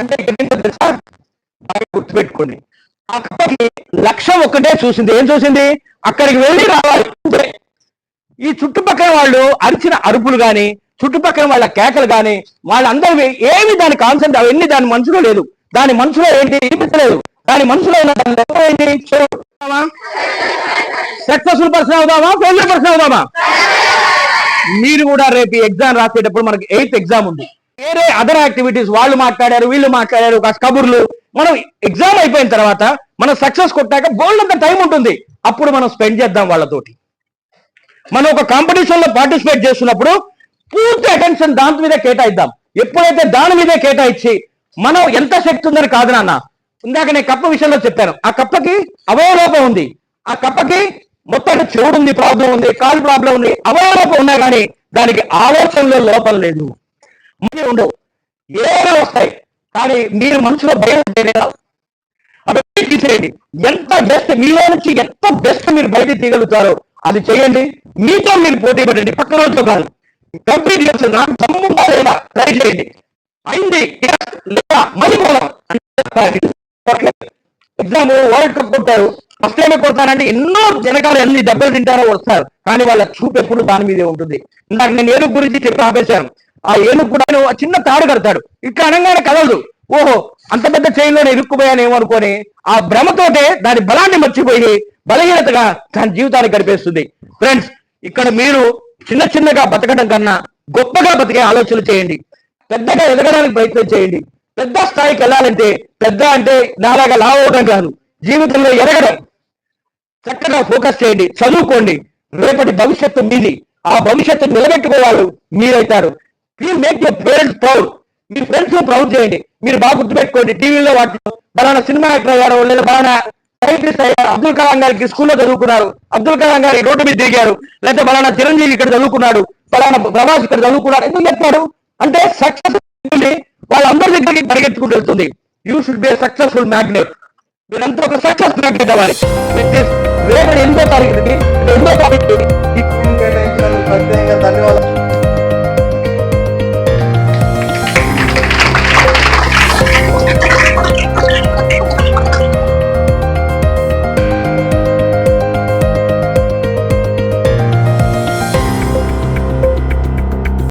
అంటే ఏంటో తెలుసా బాగా గుర్తుపెట్టుకోండి. అక్కడికి లక్ష్యం ఒక్కటే చూసింది. ఏం చూసింది? అక్కడికి వెళ్ళి రావాలి. ఈ చుట్టుపక్కల వాళ్ళు అరిచిన అరుపులు కానీ చుట్టుపక్కల వాళ్ళ కేకలు కానీ వాళ్ళందరూ ఏమి దాని కాన్సెప్ట్ అవన్నీ దాని మనసులో లేదు. దాని మనసులో ఏంటి? వినిపించలేదు దాని మనసులో ఉన్న దాని లక్ష్యం ఏంటి? సక్సెస్ఫుల్ పర్సన్ అవుదామా ఫెయిల్యూర్ పర్సన్ అవుదామా మీరు కూడా రేపు ఎగ్జామ్ రాసేటప్పుడు మనకి ఎయిత్ ఎగ్జామ్ ఉంది. వేరే అదర్ యాక్టివిటీస్ వాళ్ళు మాట్లాడారు వీళ్ళు మాట్లాడారు కబుర్లు. మనం ఎగ్జామ్ అయిపోయిన తర్వాత మనం సక్సెస్ కొట్టాక బోల్డ్ అంత టైం ఉంటుంది. అప్పుడు మనం స్పెండ్ చేద్దాం వాళ్ళతోటి. మనం ఒక కాంపిటీషన్లో పార్టిసిపేట్ చేస్తున్నప్పుడు పూర్తి అటెన్షన్ దాని మీద కేటాయిద్దాం. ఎప్పుడైతే దాని మీదే కేటాయించి మనం ఎంత శక్తి ఉందని కాదు నాన్న. ఇందాక నేను కప్ప విషయంలో చెప్పాను. ఆ కప్పకి అవయలోపం ఉంది. ఆ కప్పకి మొత్తం చెవుడు ఉంది ప్రాబ్లం ఉంది కాలు ప్రాబ్లం ఉంది అవయలోపం ఉన్నా కానీ దానికి ఆలోచనలో లోపం లేదు. మళ్ళీ ఉండవు. ఏమైనా వస్తాయి. కానీ మీరు మనసులో భయం ఉంటేనే రావు. అవన్నీ తీసేయండి. ఎంత బెస్ట్ మీలో నుంచి ఎంత బెస్ట్ మీరు బయట తీయగలుగుతారో అది చేయండి. మీతో మీరు పోటీ పడండి. పక్క రోజుతో కాదు. కంప్లీట్ చేసి నాకు దమ్ముగా లేదా? ట్రై చేయండి. అయింది లేదా? మళ్ళీ పోదాం. ఎగ్జామ్ వరల్డ్ కప్ కొట్టారు. ఫస్ట్ టైమే కొడతారంటే ఎన్నో జనకాలు ఎన్ని దెబ్బలు తింటారో వస్తారు. కానీ వాళ్ళ చూపు ఎప్పుడు దాని మీదే ఉంటుంది. ఇందాక నేను ఏడు గురించి చెప్పి ఆపేశాను. ఆ ఏనుగు కూడా చిన్న తాడు కడతాడు. ఇట్లా అనగానే కదలదు. ఓహో అంత పెద్ద చైన్లో ఇరుక్కుపోయానేమో అనుకొని ఆ భ్రమతోటే దాని బలాన్ని మర్చిపోయి బలహీనతగా తన జీవితాన్ని గడిపేస్తుంది. ఫ్రెండ్స్ ఇక్కడ మీరు చిన్న చిన్నగా బతకడం కన్నా గొప్పగా బతికే ఆలోచనలు చేయండి. పెద్దగా ఎదగడానికి ప్రయత్నం చేయండి. పెద్ద స్థాయికి వెళ్ళాలంటే పెద్ద అంటే నాలాగా లావడం కాదు. జీవితంలో ఎదగడం చక్కగా ఫోకస్ చేయండి. చదువుకోండి. రేపటి భవిష్యత్తు మీది. ఆ భవిష్యత్తు నిలబెట్టుకోవాలి మీరైతారు. Please make your parents proud me friends proud చేయండి. మీరు బాగా గుర్తుపెట్టుకోండి. టీవీలో వాటిలో బలానా సినిమా యాక్టర్ అయ్యారు లేదా బలానా సైంటిస్ట్ అయ్యారు అబ్దుల్ కలాం గారికి స్కూల్లో చదువుకున్నారు. అబ్దుల్ కలాం గారి రోడ్డు మీద దిగారు. లేకపోతే బలానా చిరంజీవి ఇక్కడ చదువుకున్నాడు. బలానా ప్రభాస్ ఇక్కడ చదువుకున్నాడు. ఎందుకు చెప్తాడు అంటే సక్సెస్ వాళ్ళందరి దగ్గరికి పరిగెత్తుకుంటూ వెళ్తుంది. You should be successful magnet మీరంతా ఒక సక్సెస్ మ్యాగ్నెట్ అవ్వాలి. రేపు ఎనిమిదో తారీఖు ఎనిమిదో తారీఖు